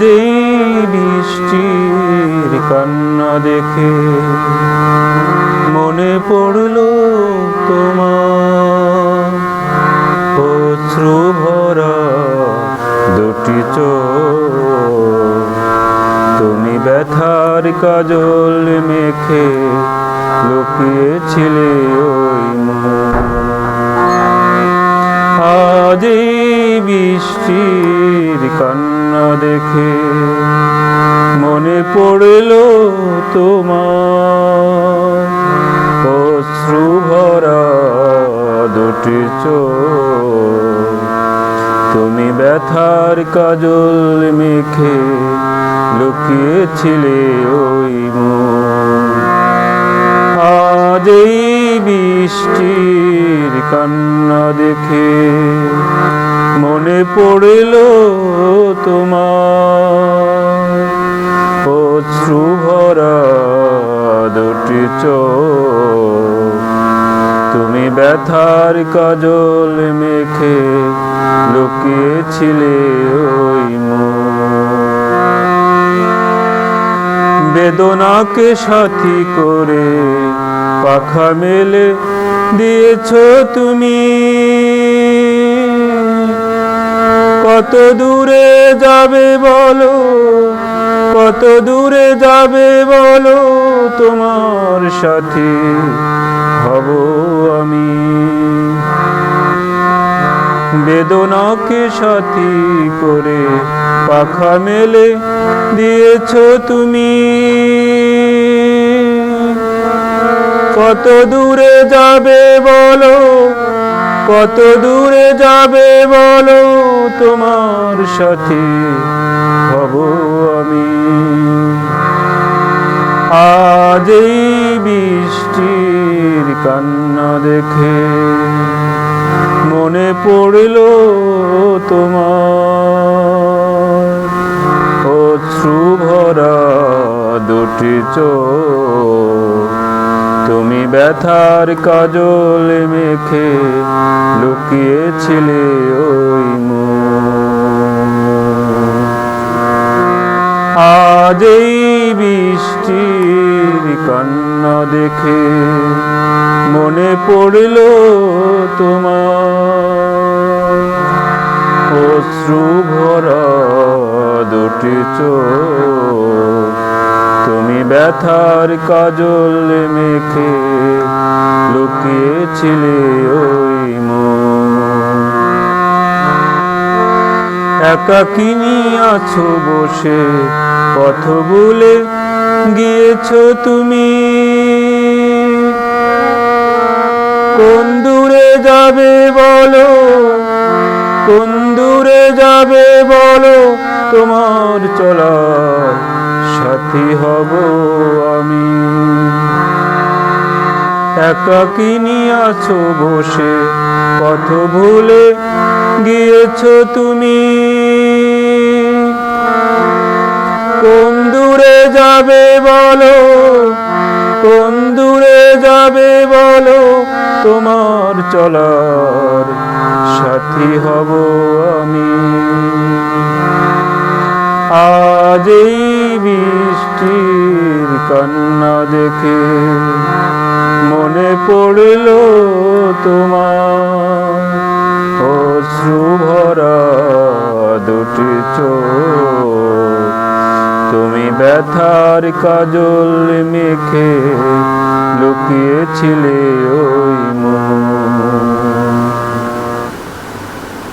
দে বৃষ্টির কান্না দেখে মনে পড়ল তোমার অশ্রু ভরা দুটি চোখ। তুমি ব্যথার কাজল মেখে লুকিয়েছিলে ওই আজ বৃষ্টির কান দেখে মনে পড়ল তোমার অশ্রু ভরা দুটি চোখ। তুমি ব্যথার কাজল মেখে লুকিয়েছিলে ওই আজ এই বৃষ্টির কান্না দেখে মনে পড়ল তোমার। অশ্রু ভরা দুটি চোখ। তুমি ব্যথার কাজল মেখে লুকিয়েছিলে ওই বেদনাকে সাথী করে পাখা মেলে দিয়েছ তুমি। কত দূরে যাবে বলো? কত দূরে যাবে বলো তোমার সাথে হব আমি? বেদনাকে সাথী করে পাখা মেলে দিয়েছ তুমি। কত দূরে যাবে বলো? কত দূরে যাবে বলো তোমার সাথে? হব আমি। আজ এই বৃষ্টির কান্না দেখে মনে পড়ল তোমার অশ্রু ভরা দুটি চোখ। তুমি ব্যথার কাজল মেখে লুকিয়েছিলে ওই আজ এই বৃষ্টির কান্না দেখে মনে পড়ল তোমার। অশ্রু ভরা দুটি চোখ তুমি ব্যথার কাজল মেখে লুকিয়েছিলে ওই মন। একাকিনী আছো বসে? পথ বলে গিয়েছ তুমি। কোন দূরে যাবে বলো? কোন দূরে যাবে বলো? তোমার চলার সাথী হব আমি। একাকিনী আছো বসে, পথ ভুলে গিয়েছ তুমি। কোন দূরে যাবে বলো, কোন দূরে যাবে বলো, তোমার চলার সাথী হব আমি। আজ এই বৃষ্টির কান্না দেখে মনে পড়ল তোমার অশ্রু ভরা দুটি চোখ। তুমি ব্যথার কাজল মেখে লুকিয়েছিলে ওই